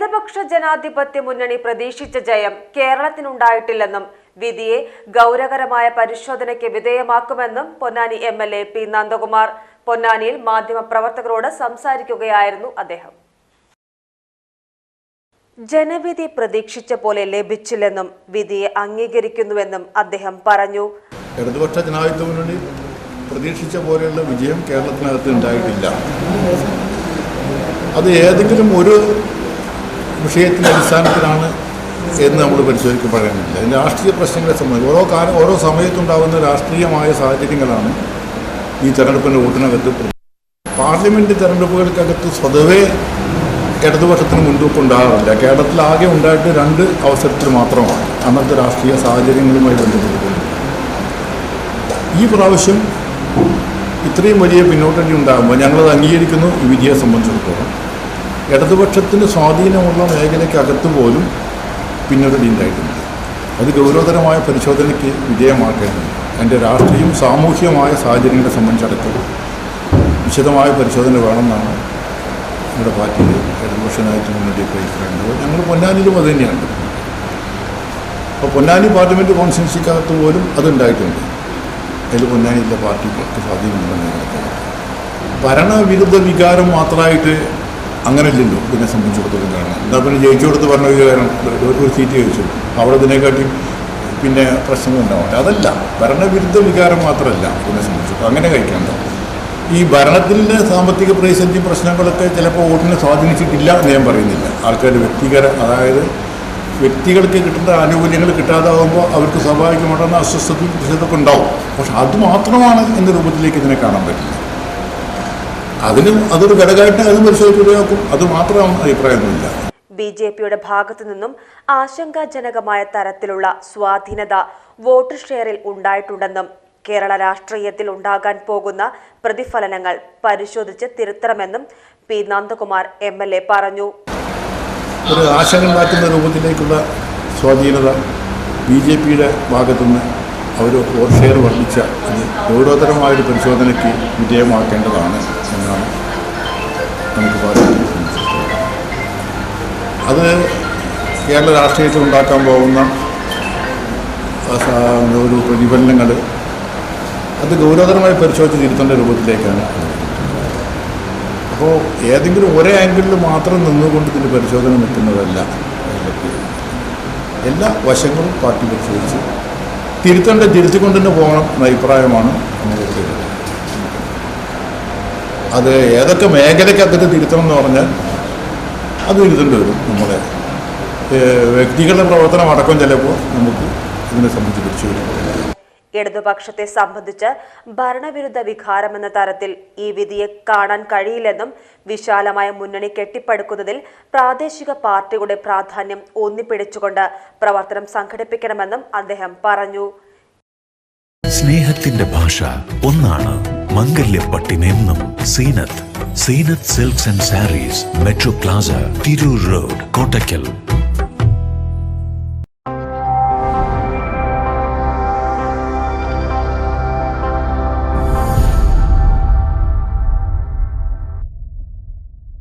ഇടതുപക്ഷ ജനാധിപത്യ മുന്നണി പ്രതീക്ഷിച്ച ജയം കേരളത്തിനുണ്ടായിട്ടില്ലെന്നും വിധിയെ ഗൗരവകരമായ പരിശോധനയ്ക്ക് വിധേയമാക്കുമെന്നും Ponnani M L A P Nandakumar. പൊന്നാനിയിൽ മാധ്യമപ്രവർത്തകരോട് സംസാരിക്കുകയായിരുന്നു അദ്ദേഹം. ജനവിധി പ്രതീക്ഷിച്ച പോലെ ലഭിച്ചില്ലെന്നും വിധിയെ അംഗീകരിക്കുന്നുവെന്നും അദ്ദേഹം പറഞ്ഞു. ഇടതുപക്ഷ ജനാധിപത്യ മുന്നണി പ്രതീക്ഷിച്ച പോലെയുള്ള വിജയം കേരളത്തിനകത്ത് ഉണ്ടായിട്ടില്ല. അത് ഏതെങ്കിലും ഒരു വിഷയത്തിന്റെ അടിസ്ഥാനത്തിലാണ് എന്ന് നമ്മൾ പരിശോധിക്കപ്പെടേണ്ടതില്ല അതിന്റെ രാഷ്ട്രീയ പ്രശ്നങ്ങളെ സംബന്ധിച്ച് ഓരോ കാലം ഓരോ സമയത്തുണ്ടാകുന്ന രാഷ്ട്രീയമായ സാഹചര്യങ്ങളാണ് ഈ തെരഞ്ഞെടുപ്പിന്റെ വോട്ടിനകത്ത് പാർലമെന്റ് തെരഞ്ഞെടുപ്പുകൾക്കകത്ത് സ്വതവേ ഇടതുപക്ഷത്തിന് മുൻതൂക്കം ഉണ്ടാകാറില്ല കേരളത്തിൽ ആകെ ഉണ്ടായിട്ട് രണ്ട് അവസരത്തിൽ മാത്രമാണ് അന്നത്തെ രാഷ്ട്രീയ സാഹചര്യങ്ങളുമായി ബന്ധപ്പെട്ടുകൊണ്ട് ഈ പ്രാവശ്യം ഇത്രയും വലിയ പിന്നോട്ടടി ഉണ്ടാകുമ്പോൾ ഞങ്ങളത് അംഗീകരിക്കുന്നു. ഈ വിധിയെ സംബന്ധിച്ചിടത്തോളം ഇടതുപക്ഷത്തിന് സ്വാധീനമുള്ള മേഖലയ്ക്കകത്ത് പോലും പിന്നൊരു ഉണ്ടായിട്ടുണ്ട് അത് ഗൗരവതരമായ പരിശോധനയ്ക്ക് വിധേയമാക്കേണ്ടത് അതിന്റെ രാഷ്ട്രീയവും സാമൂഹ്യമായ സാഹചര്യങ്ങളെ സംബന്ധിച്ചിടത്തോളം വിശദമായ പരിശോധന വേണമെന്നാണ് നമ്മുടെ പാർട്ടിയിൽ ഇടതുപക്ഷനായിട്ട് മുന്നോട്ട് അഭിപ്രായമുള്ളത് ഞങ്ങൾ പൊന്നാനിയിലും അത് തന്നെയാണ്. അപ്പോൾ പൊന്നാനി പാർലമെന്റ് കോൺസ്റ്റിറ്റ്യൻസിക്കകത്ത് പോലും അതുണ്ടായിട്ടുണ്ട്. അതിൽ പൊന്നാനിയിലെ പാർട്ടിക്ക് സ്വാധീനമുണ്ടെന്ന് ഭരണവിരുദ്ധ വികാരം മാത്രമായിട്ട് അങ്ങനെയല്ലല്ലോ ഇതിനെ സംബന്ധിച്ചിടത്തോളം കാരണം എന്താ പിന്നെ ജയിച്ചു കൊടുത്ത് പറഞ്ഞ ഒരു ഒരു ഒരു സീറ്റ് ചോദിച്ചു. അവിടെ ഇതിനെക്കാട്ടി പിന്നെ പ്രശ്നങ്ങളുണ്ടാവട്ടെ അതല്ല ഭരണവിരുദ്ധ വികാരം മാത്രമല്ല ഇതിനെ സംബന്ധിച്ചിടത്തോളം. അങ്ങനെ കഴിക്കേണ്ട ഈ ഭരണത്തിന്റെ സാമ്പത്തിക പ്രതിസന്ധി പ്രശ്നങ്ങളൊക്കെ ചിലപ്പോൾ വോട്ടിനെ സ്വാധീനിച്ചിട്ടില്ല എന്ന് ഞാൻ പറയുന്നില്ല. ആൾക്കാരുടെ വ്യക്തികര അതായത് വ്യക്തികൾക്ക് കിട്ടുന്ന ആനുകൂല്യങ്ങൾ കിട്ടാതാവുമ്പോൾ അവർക്ക് സ്വാഭാവികമായിട്ടുള്ള അസ്വസ്ഥതയും പ്രതിഷേധമൊക്കെ ഉണ്ടാവും. പക്ഷെ അത് മാത്രമാണ് എന്ന രൂപത്തിലേക്ക് ഇതിനെ കാണാൻ പറ്റില്ല. അതിനും അതൊരു ഘടകമായിട്ട് അത് പരിശോധിക്കുകയാക്കും അത് മാത്രം അഭിപ്രായമൊന്നുമില്ല. ബി ജെ പിയുടെ ഭാഗത്തു നിന്നും ആശങ്കാജനകമായ തരത്തിലുള്ള സ്വാധീനത വോട്ട് ഷെയറിൽ ഉണ്ടായിട്ടുണ്ടെന്നും കേരള രാഷ്ട്രീയത്തിൽ ഉണ്ടാകാൻ പോകുന്ന പ്രതിഫലനങ്ങൾ പരിശോധിച്ച് തിരുത്തണമെന്നും P Nandakumar M L A പറഞ്ഞു. ഒരു ആശങ്ക രൂപത്തിലേക്കുള്ള സ്വാധീനത ബി ജെ പിയുടെ ഭാഗത്തുനിന്ന് അവർ ഓർഷെയർ ഷെയർ വർദ്ധിച്ച അത് ഗൗരവതരമായൊരു പരിശോധനയ്ക്ക് വിധേയമാക്കേണ്ടതാണ് എന്നാണ് നമുക്ക് പറയാൻ അത് കേരള രാഷ്ട്രീയത്തിൽ ഉണ്ടാക്കാൻ പോകുന്ന ഒരു പ്രതിഫലനങ്ങൾ അത് ഗൗരവതരമായി പരിശോധിച്ച് തിരുത്തേണ്ട രൂപത്തിലേക്കാണ്. അപ്പോൾ ഏതെങ്കിലും ഒരേ ആംഗിളിൽ മാത്രം നിന്നുകൊണ്ട് ഇതിന്റെ പരിശോധന നിൽക്കുന്നതല്ല എല്ലാ വശങ്ങളും പാർട്ടി പരിശോധിച്ച് തിരുത്തേണ്ട തിരുത്തിക്കൊണ്ട് തന്നെ പോകണം എന്ന അഭിപ്രായമാണ് അത് ഏതൊക്കെ മേഖലയ്ക്കകത്ത് തിരുത്തണം എന്ന് പറഞ്ഞാൽ അത് തിരുത്തേണ്ടി വരും നമ്മുടെ വ്യക്തികളുടെ പ്രവർത്തനം അടക്കം ചിലപ്പോൾ നമുക്ക് ഇതിനെ സംബന്ധിച്ച് പരിശോധിക്കാം ഇടതുപക്ഷത്തെ സംബന്ധിച്ച് ഭരണവിരുദ്ധ വികാരമെന്ന തരത്തിൽ ഈ വിധിയെ കാണാൻ കഴിയില്ലെന്നും വിശാലമായ മുന്നണി കെട്ടിപ്പടുക്കുന്നതിൽ പ്രാദേശിക പാർട്ടികളുടെ പ്രാധാന്യം ഊന്നിപ്പിടിച്ചുകൊണ്ട് പ്രവർത്തനം സംഘടിപ്പിക്കണമെന്നും അദ്ദേഹം പറഞ്ഞു. സ്നേഹത്തിന്റെ ഭാഷ ഒന്നാണ്. മംഗല്യപ്പട്ടിനെന്നും Seenath. Seenath silks and sarees metro plaza Tirur road Kottakkal.